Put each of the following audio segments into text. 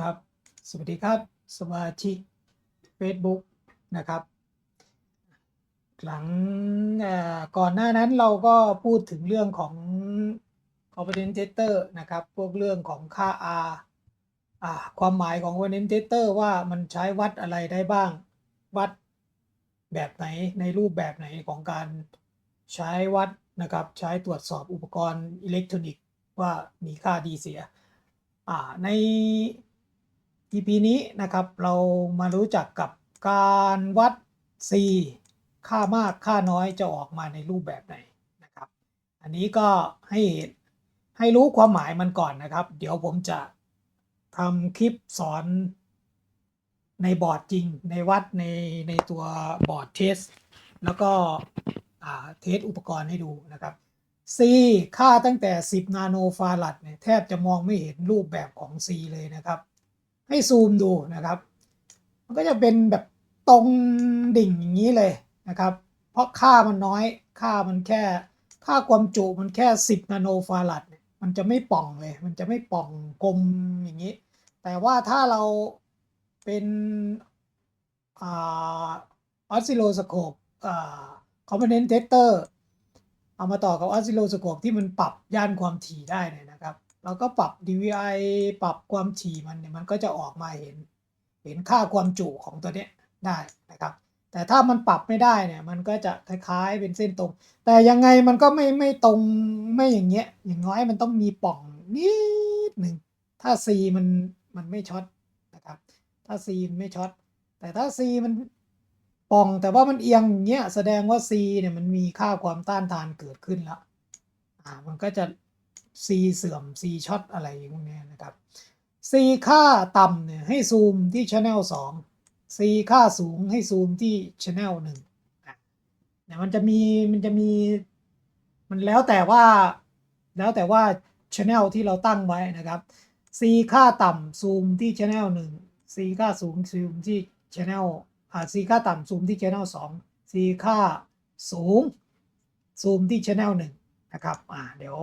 ครับ สวัสดีครับ สมาชิก Facebook นะครับ หลังก่อนหน้านั้นเราก็พูดถึงเรื่องของ Confidence Tester นะครับ พวกเรื่องของค่า R ความหมายของ Confidence Tester ว่ามันใช้วัดอะไรได้บ้าง วัดแบบไหนในรูปแบบไหนของการใช้วัดนะครับ ใช้ตรวจสอบอุปกรณ์อิเล็กทรอนิกส์ว่ามีค่าดีเสียใน EP นี้นะครับเรามารู้จักกับการวัด C ค่ามากค่าน้อยจะออกมาในรูปแบบไหนนะครับ อันนี้ก็ให้ให้รู้ความหมายมันก่อนนะครับ เดี๋ยวผมจะทำคลิปสอนในบอร์ดจริงในวัดในในตัวบอร์ดเทส แล้วก็อ่าเทสอุปกรณ์ให้ดูนะครับ C ค่าตั้งแต่ 10 นาโนฟารัดเนี่ยแทบจะมองไม่เห็นรูปแบบของ C เลยนะครับ ให้ซูมดูนะครับ มันก็จะเป็นแบบตรงดิ่งอย่างนี้เลยนะครับ เพราะค่ามันน้อย ค่ามันแค่ ค่าความจุมันแค่ 10 นาโนฟารัดมันจะไม่ป่องเลย มันจะไม่ป่องกลมอย่างนี้ แต่ว่าถ้าเราเป็นออสซิโลสโคปคอมโพเนนต์เทสเตอร์เอามาต่อกับออสซิโลสโคปที่มันปรับย่านความถี่ได้เนี่ยนะครับ เราก็ปรับ DVI ปรับความถี่มันเนี่ยมันก็จะออกมาเห็น เห็นค่าความจุของตัวเนี้ยได้นะครับ แต่ถ้ามันปรับไม่ได้เนี่ยมันก็จะคล้ายๆเป็นเส้นตรง แต่ยังไงมันก็ไม่ไม่ตรงไม่อย่างเงี้ย อย่างน้อยมันต้องมีป่องนิดหนึ่ง ถ้า C มันมันไม่ช็อตนะครับ ถ้า C ไม่ช็อต แต่ถ้า C มันป่องแต่ว่ามันเอียงอย่างเงี้ยแสดงว่า C เนี่ยมันมีค่าความต้านทานเกิดขึ้นแล้วอ่ามันก็จะ C เสื่อม C ช็อตอะไรพวกเนี้ยนะครับ C ค่าต่ำเนี่ยให้ซูมที่ Channel 2 C ค่าสูงให้ซูมที่ Channel 1อะเนี่ยมันจะมีมันจะมีมันแล้วแต่ว่าแล้วแต่ว่า Channel ที่เราตั้งไว้นะครับ C ค่าต่ำซูมที่ Channel 1 C ค่าสูงซูมที่ Channel อ่า C ค่าต่ำซูมที่ Channel 2 C ค่าสูงซูมที่ Channel 1 นะครับอ่าเดี๋ยว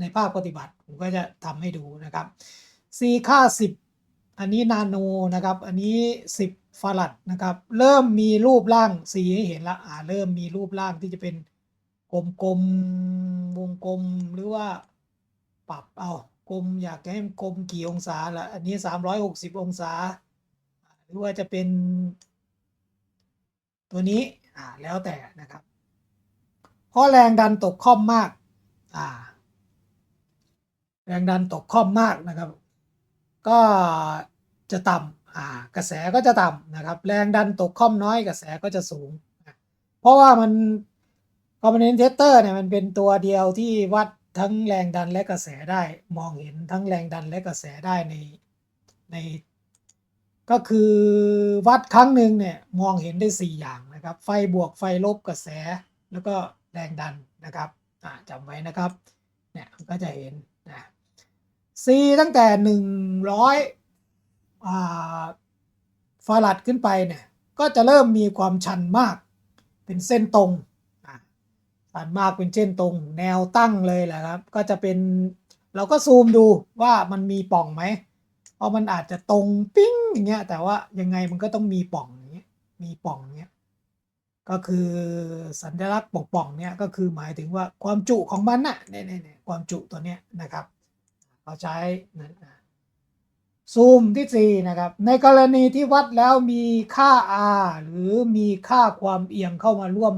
ในภาคปฏิบัติ ผมก็จะทำให้ดูนะครับ C ค่า 10 อันนี้นาโนนะครับ อันนี้ 10ฟารัดนะครับ เริ่มมีรูปร่าง C ให้เห็นละอ่าเริ่มมีรูปร่างที่จะเป็นกลมๆวงกลมหรือว่าปรับเอากลมอยากให้มันกลมกี่องศาละอันนี้ 360 องศา หรือว่าจะเป็น ตัวนี้อ่าแล้วแต่นะครับ เพราะแรงดันตกค่อมมาก อ่า แรงดันตกค่อมมากนะครับ ก็จะต่ำกระแสก็จะต่ำนะครับ แรงดันตกค่อมน้อยกระแสก็จะสูงนะเพราะว่ามันคอมโพนเทสเตอร์เนี่ยมันเป็นตัวเดียวที่วัดทั้งแรงดันและกระแสได้มองเห็นทั้งแรงดันและกระแสได้ในในก็คือวัดครั้งหนึ่งเนี่ยมองเห็นได้ 4 อย่างนะครับ ไฟบวกไฟลบกระแสแล้วก็แรงดันนะครับจำไว้นะครับเนี่ยก็จะเห็น C ตั้งแต่หนึ่งร้อยฟารัดขึ้นไปเนี่ยก็จะเริ่มมีความชันมากเป็นเส้นตรงอะชันมากเป็นเส้นตรง แนวตั้งเลยแหละครับ ก็จะเป็นเราก็ซูมดูว่ามันมีป่องไหมเพราะมันอาจจะตรงปิ้งอย่างเงี้ยแต่ว่ายังไงมันก็ต้องมีป่องอย่างเงี้ยมีป่องเงี้ยก็คือสัญลักษณ์ป่องๆเนี่ยก็คือหมายถึงว่าความจุของมันน่ะเนี่ยๆความจุตัวเนี้ยนะครับ เราใช้นะซูมที่ 4 นะครับ ในกรณีที่วัดแล้วมีค่า R หรือมีค่าความเอียงเข้ามาร่วม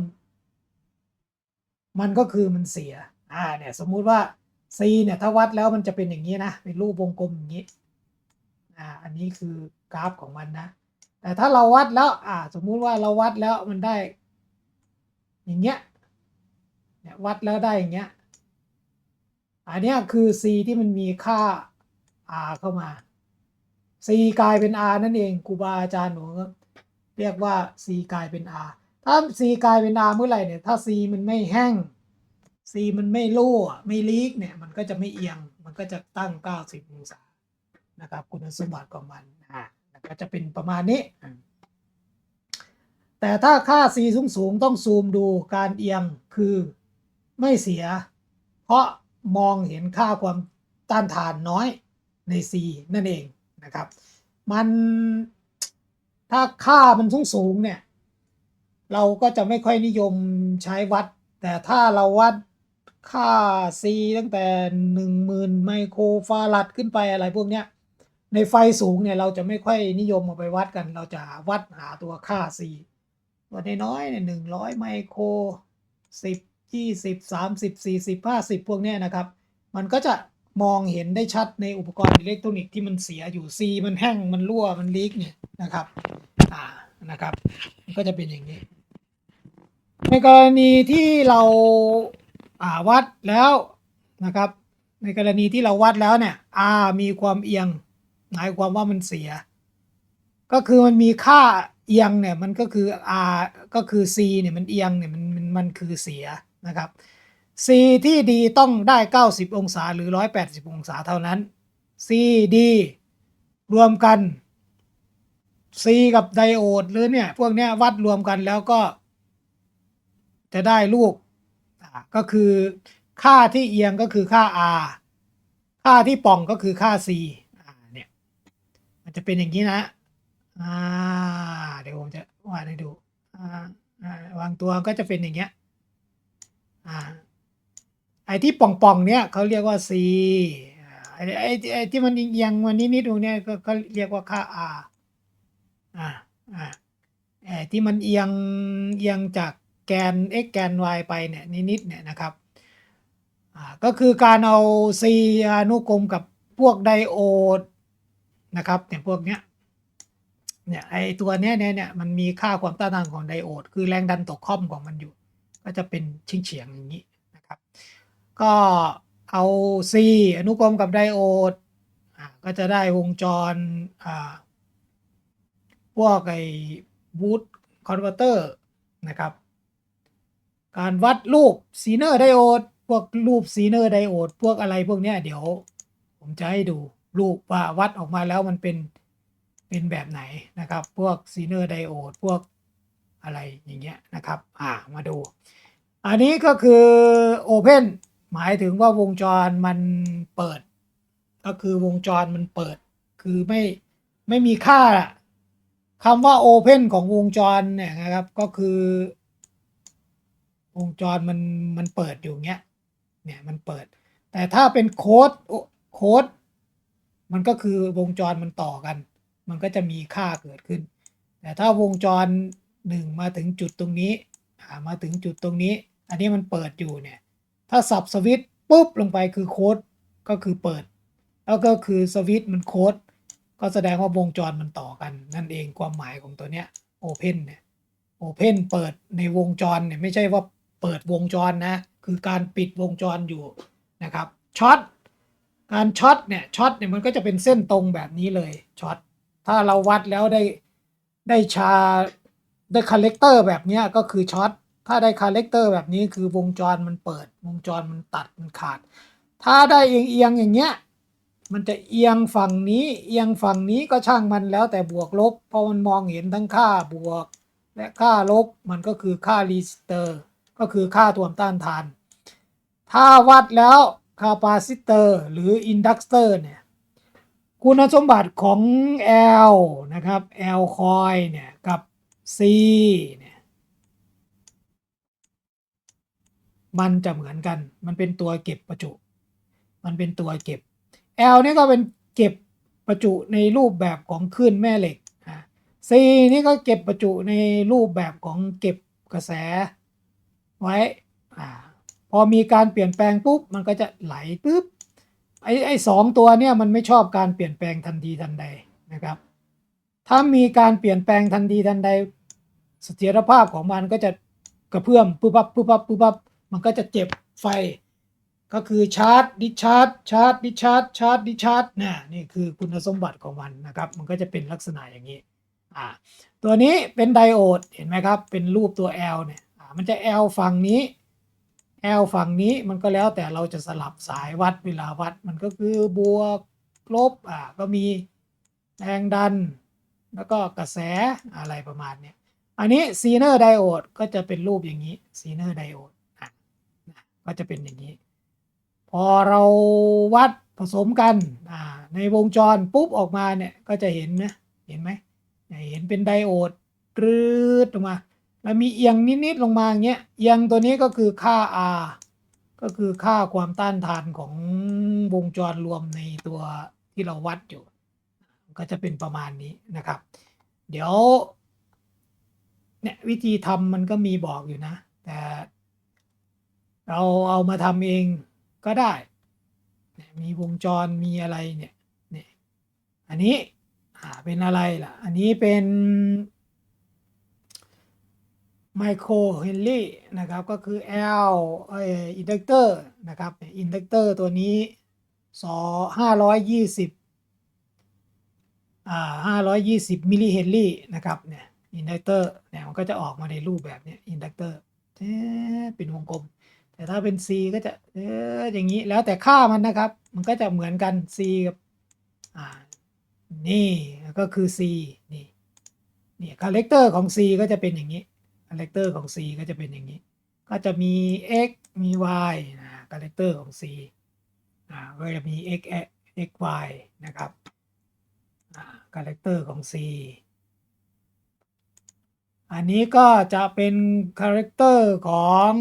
มันก็คือมันเสียอ่าเนี่ยสมมุติว่า C เนี่ยถ้าวัดแล้วมันจะเป็นอย่างนี้นะเป็นรูปวงกลมอย่างนี้อ่าอันนี้คือกราฟของมันนะ แต่ถ้าเราวัดแล้วอ่าสมมุติว่าเราวัดแล้วมันได้ อย่างเงี้ยเนี่ยวัดแล้วได้อย่างเงี้ย อันนี้คือ C ที่มันมีค่า R เข้ามา C กลายเป็น R นั่นเองครูบาอาจารย์หนูเรียกว่า C กลายเป็น R ถ้า C กลายเป็น R เมื่อไหร่เนี่ย ถ้า C มันไม่แห้ง C มันไม่รั่วไม่ลีกเนี่ย มันก็จะไม่เอียง มันก็จะตั้ง 90องศา นะครับ คุณสมบัติของมันอ่าก็จะเป็นประมาณนี้ แต่ถ้าค่า C สูงสูงต้องซูมดูการเอียงคือไม่เสีย เพราะ มองเห็นค่าความต้านทานน้อยใน C นั่นเองนะครับ มันถ้าค่ามันสูงสูงเนี่ย เราก็จะไม่ค่อยนิยมใช้วัด แต่ถ้าเราวัดค่า C ตั้งแต่หนึ่งหมื่นไมโครฟารัดขึ้นไปอะไรพวกเนี้ยในไฟสูงเนี่ยเราจะไม่ค่อยนิยมเอาไปวัดกัน เราจะวัดหาตัวค่า C ตัวน้อยๆเนี่ยหนึ่งร้อยไมโครสิบ ยี่สิบสามสิบสี่สิบห้าสิบพวกเนี้ยนะครับ มันก็จะมองเห็นได้ชัดในอุปกรณ์อิเล็กทรอนิกส์ที่มันเสียอยู่ C มันแห้งมันรั่วมันลีกเนี่ยนะครับอ่านะครับ ก็จะเป็นอย่างนี้ ในกรณีที่เราอ่าวัดแล้วนะครับ ในกรณีที่เราวัดแล้วเนี่ย R มีความเอียงหมายความว่ามันเสีย ก็คือมันมีค่าเอียงเนี่ยมันก็คือ R ก็คือ C เนี่ยมันเอียงเนี่ยมันมันมันคือเสีย นะครับ C ที่ดีต้องได้ 90 องศาหรือ 180 องศาเท่านั้น C D รวมกัน C กับไดโอดหรือเนี่ยพวกเนี้ยวัดรวมกันแล้วก็ จะได้ลูกก็คือค่าที่เอียงก็คือค่า R ค่าที่ป่องก็คือค่า C เนี่ยมันจะเป็นอย่างนี้นะเดี๋ยวผมจะวาดให้ดูวางตัวก็จะเป็นอย่างเงี้ย ไอ้ที่ป่องๆเนี้ยเขาเรียกว่า C ไอ้ไอ้ไอ้ที่มันเอียงๆมันนิดๆตรงเนี้ยก็ก็เรียกว่าค่า R อ่าอ่าไอ้ที่มันเอียงเอียงจากแกน x แกน y ไปเนี่ยนิดๆเนี่ยนะครับอ่าก็คือการเอา C อนุกรมกับพวกไดโอดนะครับเนี่ยพวกเนี้ยเนี่ยไอตัวเนี้ยเนี่ยเนี่ยมันมีค่าความต้านทานของไดโอด คือแรงดันตกค่อมของมันอยู่ ก็จะเป็นเฉียงเฉียงอย่างนี้นะครับ ก็เอา C อนุกรมกับไดโอดก็จะได้วงจรพวกไอ้บูตคอนเวอร์เตอร์นะครับ การวัดรูปซีเนอร์ไดโอดพวกรูปซีเนอร์ไดโอดพวกอะไรพวกเนี้ยเดี๋ยวผมจะให้ดูรูปว่าวัดออกมาแล้วมันเป็นเป็นแบบไหนนะครับ พวกซีเนอร์ไดโอดพวก อะไรอย่างเงี้ยนะครับอ่ามาดู อันนี้ก็คือโอเพนหมายถึงว่าวงจรมันเปิด ก็คือวงจรมันเปิด คือไม่ไม่มีค่าคำว่า Open ของวงจรเนี่ยนะครับก็คือ วงจรมันมันเปิดอยู่เงี้ยเนี่ยมันเปิด แต่ถ้าเป็นโค้ดโค้ดมันก็คือวงจรมันต่อกัน มันก็จะมีค่าเกิดขึ้น แต่ถ้าวงจร หนึ่งมาถึงจุดตรงนี้อ่ามาถึงจุดตรงนี้ อันนี้มันเปิดอยู่เนี่ย ถ้าสับสวิตช์ปุ๊บลงไปคือโค้ดก็คือเปิด แล้วก็คือสวิตช์มันโค้ดก็แสดงว่าวงจรมันต่อกัน นั่นเองความหมายของตัวเนี้ยโอเพนเนี่ยโอเพนเปิดในวงจรเนี่ยไม่ใช่ว่าเปิดวงจรนะ คือการปิดวงจรอยู่นะครับช็อตการช็อตเนี่ยช็อตเนี่ยมันก็จะเป็นเส้นตรงแบบนี้เลยช็อตถ้าเราวัดแล้วได้ได้ชา ได้คาเลกเตอร์แบบนี้ก็คือช็อตถ้าได้คาเลกเตอร์แบบนี้คือวงจรมันเปิด วงจรมันตัดมันขาด ถ้าได้เอียงเอียงๆอย่างเงี้ยมันจะเอียงฝั่งนี้เอียงฝั่งนี้ก็ช่างมันแล้วแต่บวกลบ เพราะมันมองเห็นทั้งค่าบวก และค่าลบมันก็คือค่ารีสเตอร์ ก็คือค่าตัวต้านทาน ถ้าวัดแล้วคาปาซิเตอร์หรืออินดักเตอร์เนี่ยคุณสมบัติของ L นะครับ L คอยเนี่ย C เนี่ยมันจะเหมือนกัน มันเป็นตัวเก็บประจุ มันเป็นตัวเก็บ L นี่ก็เป็นเก็บประจุในรูปแบบของคลื่นแม่เหล็ก C นี่ก็เก็บประจุในรูปแบบของเก็บกระแสไว้อพอมีการเปลี่ยนแปลงปุ๊บ มันก็จะไหลปุ๊บ ไอ้ไอ้สองตัวเนี่ยมันไม่ชอบการเปลี่ยนแปลงทันทีทันใดนะครับ ถ้ามีการเปลี่ยนแปลงทันทีทันใด เสถียรภาพของมันก็จะกระเพื่อมปุ๊บปั๊บปุ๊บปั๊บปุ๊บปั๊บมันก็จะเจ็บไฟ ก็คือชาร์จดิชาร์จชาร์จดิชาร์จชาร์จดิชาร์จนะนี่คือคุณสมบัติของมันนะครับ มันก็จะเป็นลักษณะอย่างนี้อ่าตัวนี้เป็นไดโอดเห็นไหมครับ เป็นรูปตัว L เนี่ยอ่ามันจะ L ฝั่งนี้ L ฝั่งนี้มันก็แล้วแต่เราจะสลับสายวัดเวลาวัดมันก็คือบวกลบอ่าก็มีแรงดัน แล้วก็กระแสอะไรประมาณเนี้ย อันนี้ซีเนอร์ไดโอดก็จะเป็นรูปอย่างนี้ซีเนอร์ไดโอดก็จะเป็นอย่างนี้ พอเราวัดผสมกันในวงจรปุ๊บออกมาเนี่ยก็จะเห็นนะเห็นไหมเนี่ยเห็นเป็นไดโอดรืดลงมา แล้วมีเอียงนิดๆลงมาอย่างเงี้ยเอียงตัวนี้ก็คือค่า R ก็คือค่าความต้านทานของวงจรรวมในตัวที่เราวัดอยู่ ก็จะเป็นประมาณนี้นะครับ เดี๋ยว เนี่ยวิธีทำมันก็มีบอกอยู่นะ แต่เราเอามาทำเองก็ได้เนี่ยมีวงจรมีอะไรเนี่ยเนี่ยอันนี้อาเป็นอะไรล่ะ อันนี้เป็นไมโครเฮนรี่นะครับ ก็คือ L เอ่ออินดักเตอร์นะครับอินดักเตอร์ตัวนี้สอห้าร้อยยี่สิบอ่าห้าร้อยยี่สิบมิลลิเฮนรี่นะครับเนี่ย อินดักเตอร์เนี่ยมันก็จะออกมาในรูปแบบเนี้ยอินดักเตอร์เป็นวงกลม แต่ถ้าเป็น C ก็จะเอออย่างนี้แล้วแต่ค่ามันนะครับ มันก็จะเหมือนกัน C กับอ่านี่ก็คือ C นี่นี่คาแรคเตอร์ของ C ก็จะเป็นอย่างนี้คาแรคเตอร์ของ C ก็จะเป็นอย่างนี้ ก็จะมี x มี y นะคาแรคเตอร์ของ C อ่าก็จะมี x x y นะครับอ่าคาแรคเตอร์ของ C อันนี้ก็จะเป็นคาแรคเตอร์ของ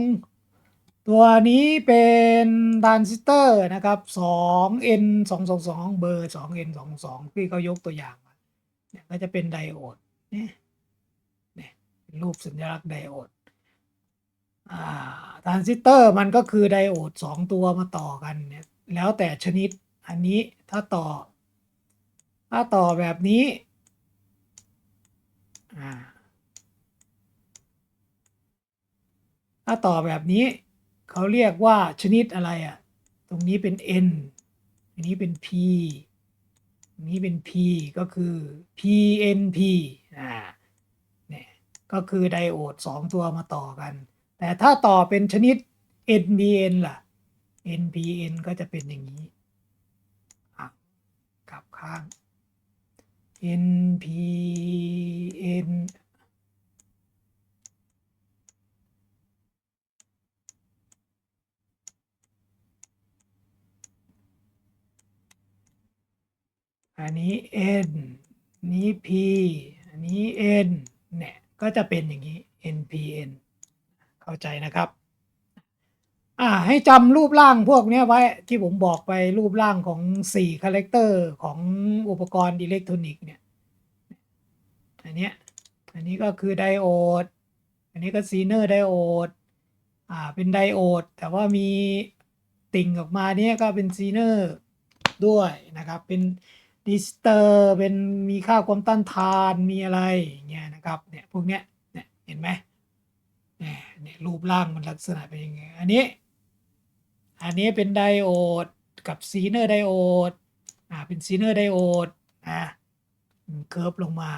ตัวนี้เป็นทรานซิสเตอร์นะครับ 2N 2 2 2เบอร์ 2N 2 2ที่เขายกตัวอย่างมาเนี่ยก็จะเป็นไดโอดเนี่ยเนี่ยเป็นรูปสัญลักษณ์ไดโอดอ่าทรานซิสเตอร์มันก็คือไดโอดสองตัวมาต่อกันเนี่ยแล้วแต่ชนิดอันนี้ถ้าต่อ ถ้าต่อแบบนี้อ่า ถ้าต่อแบบนี้เขาเรียกว่าชนิดอะไรอะ่ะ ตรงนี้เป็น n อันนี้เป็น p อันนี้เป็น p ก็คือ pnp อ่าเนี่ยก็คือไดโอดสองตัวมาต่อกัน แต่ถ้าต่อเป็นชนิด npn ล่ะ npn ก็จะเป็นอย่างนี้กลับข้าง npn อันนี้ n นี้ p อันนี้ n เนี่ยก็จะเป็นอย่างนี้ npn เข้าใจนะครับอ่าให้จำรูปร่างพวกนี้ไว้ที่ผมบอกไปรูปร่างของ4คาแรคเตอร์ของอุปกรณ์อิเล็กทรอนิกส์เนี่ยอันเนี้ยอันนี้ก็คือไดโอด อันนี้ก็ซีเนอร์ไดโอดอ่าเป็นไดโอด แต่ว่ามีติ่งออกมาเนี้ยก็เป็นซีเนอร์ด้วยนะครับ เป็น ดิสเตอร์เป็นมีค่าความต้านทานมีอะไรอย่างเงี้ยนะครับเนี่ยพวกเนี้ยเนี่ยเห็นไหมเนี่ยเนี่ยรูปร่างมันลักษณะเป็นยังไงอันนี้ อันนี้เป็นไดโอดกับซีเนอร์ไดโอดอ่าเป็นซีเนอร์ไดโอดอะเคิร์ฟลงมา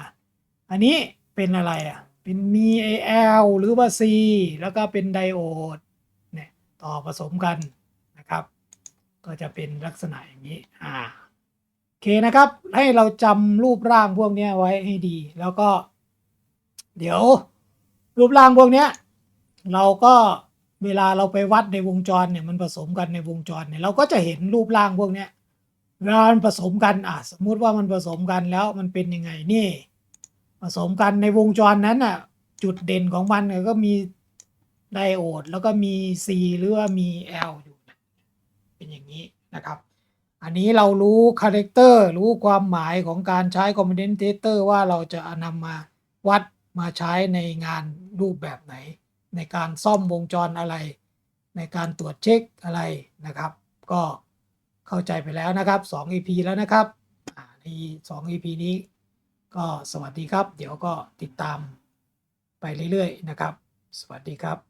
อันนี้เป็นอะไรอะเป็นมี AL หรือว่า C แล้วก็เป็นไดโอดเนี่ยต่อผสมกันนะครับ ก็จะเป็นลักษณะอย่างนี้อ่า เคนะครับ ให้เราจำรูปร่างพวกนี้ไว้ให้ดี แล้วก็ เดี๋ยว รูปร่างพวกเนี้ยเราก็เวลาเราไปวัดในวงจรเนี่ยมันผสมกันในวงจรเนี่ยเราก็จะเห็นรูปร่างพวกเนี้ยเวลามันผสมกันอะสมมุติว่ามันผสมกันแล้วมันเป็นยังไงนี่ ผสมกันในวงจรนั้นอะ จุดเด่นของมันเนี่ยก็มีไดโอดแล้วก็มี C หรือว่ามี L อยู่เป็นอย่างนี้นะครับ อันนี้เรารู้คาแรคเตอร์รู้ความหมายของการใช้คอมม n เ a นเตอร์ว่าเราจะนำมาวัดมาใช้ในงานรูปแบบไหน ในการซ่อมวงจรอะไร ในการตรวจเช็คอะไรนะครับ ก็เข้าใจไปแล้วนะครับ 2 EP แล้วนะครับใน2 EP นี้ ก็สวัสดีครับ เดี๋ยวก็ติดตามไปเรื่อยๆนะครับ สวัสดีครับ